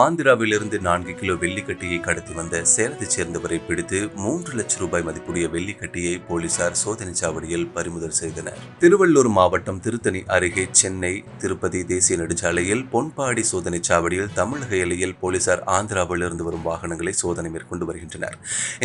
ஆந்திராவிலிருந்து நான்கு கிலோ வெள்ளிக்கட்டியை கடத்தி வந்த சேலத்தைச் சேர்ந்தவரை பிடித்து மூன்று லட்சம் ரூபாய் மதிப்புடைய வெள்ளிக்கட்டியை போலீசார் சோதனை சாவடியில் பறிமுதல் செய்தனர். திருவள்ளூர் மாவட்டம் திருத்தணி அருகே சென்னை திருப்பதி தேசிய நெடுஞ்சாலையில் பொன்பாடி சோதனை சாவடியில் தமிழக எல்லையில் போலீசார் ஆந்திராவிலிருந்து வரும் வாகனங்களை சோதனை மேற்கொண்டு வருகின்றனர்.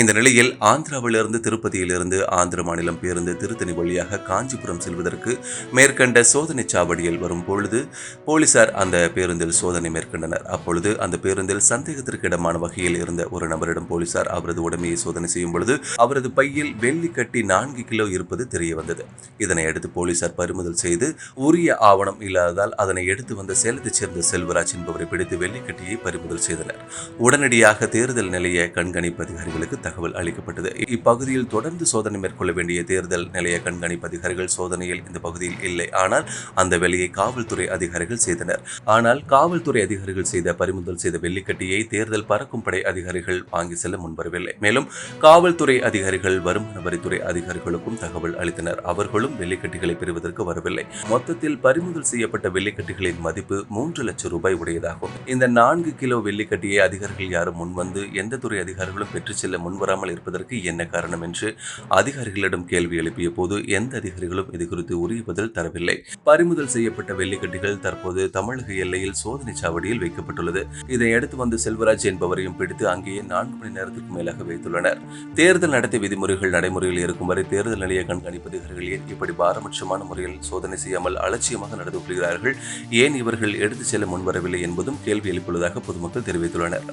இந்த நிலையில் ஆந்திராவிலிருந்து திருப்பதியிலிருந்து ஆந்திர மாநிலம் பேருந்து திருத்தணி வழியாக காஞ்சிபுரம் செல்வதற்கு மேற்கண்ட சோதனை சாவடியில் வரும் பொழுது போலீசார் அந்த பேருந்தில் சோதனை மேற்கொண்டனர். அப்பொழுது அந்த பேருந்தில் சந்தேகத்திற்கு இடமான வகையில் இருந்த ஒரு நபரிடம் போலீசார் அவரது உடமையை சோதனை செய்யும் பொழுது அவரது பையில் வெள்ளி கட்டி நான்கு கிலோ இருப்பது தெரிய வந்தது. இதனை அடுத்து போலீசார் பறிமுதல் செய்து உரிய ஆவணம் இல்லாததால் அதனை எடுத்து வந்த சேலத்தைச் சேர்ந்த செல்வராஜ் என்பவரை பிடித்து வெள்ளிக்கட்டியை பறிமுதல் செய்தனர். உடனடியாக தேர்தல் நிலைய கண்காணிப்பு அதிகாரிகளுக்கு தகவல் அளிக்கப்பட்டது. இப்பகுதியில் தொடர்ந்து சோதனை மேற்கொள்ள வேண்டிய தேர்தல் நிலைய கண்காணிப்பு அதிகாரிகள் சோதனையில் இந்த பகுதியில் இல்லை. ஆனால் அந்த வேலையை காவல்துறை அதிகாரிகள் செய்தனர். ஆனால் காவல்துறை அதிகாரிகள் செய்த பறிமுதல் செய்த வெள்ளிக்கட்டியை தேர்தல் பறக்கும் படை அதிகாரிகள் வாங்கி செல்ல முன்வரவில்லை. மேலும் காவல்துறை அதிகாரிகள் வருமான வரித்துறை அதிகாரிகளுக்கும் தகவல் அளித்தனர். அவர்களும் வெள்ளிக்கட்டிகளை பெறுவதற்கு வரவில்லை. மொத்தத்தில் பறிமுதல் செய்யப்பட்ட வெள்ளிக்கட்டிகளின் மதிப்பு மூன்று லட்சம் ரூபாய் உடையதாகும். இந்த நான்கு கிலோ வெள்ளிக்கட்டியை அதிகாரிகள் யாரும் முன்வந்து எந்த துறை அதிகாரிகளும் பெற்றுச் செல்ல முன்வராமல் இருப்பதற்கு என்ன காரணம் என்று அதிகாரிகளிடம் கேள்வி எழுப்பிய போது எந்த அதிகாரிகளும் இது குறித்து உரிய பதில் தரவில்லை. பறிமுதல் செய்யப்பட்ட வெள்ளிக்கட்டிகள் தற்போது தமிழக எல்லையில் சோதனை சாவடியில் வைக்கப்பட்டுள்ளது. இதையடுத்து வந்து செல்வராஜ் என்பவரையும் பிடித்து அங்கேயே நான்கு மணி நேரத்திற்கு மேலாக வைத்துள்ளனர். தேர்தல் நடத்தை விதிமுறைகள் நடைமுறையில் இருக்கும் வரை தேர்தல் நிலைய கண்காணிப்பு அதிகாரிகள் ஏன் இப்படி பாரபட்சமான முறையில் சோதனை செய்யாமல் அலட்சியமாக நடந்து கொள்கிறார்கள்? ஏன் இவர்கள் எடுத்துச் செல்ல முன்வரவில்லை என்பதும் கேள்வி எழுப்பியுள்ளதாக பொதுமக்கள் தெரிவித்துள்ளனர்.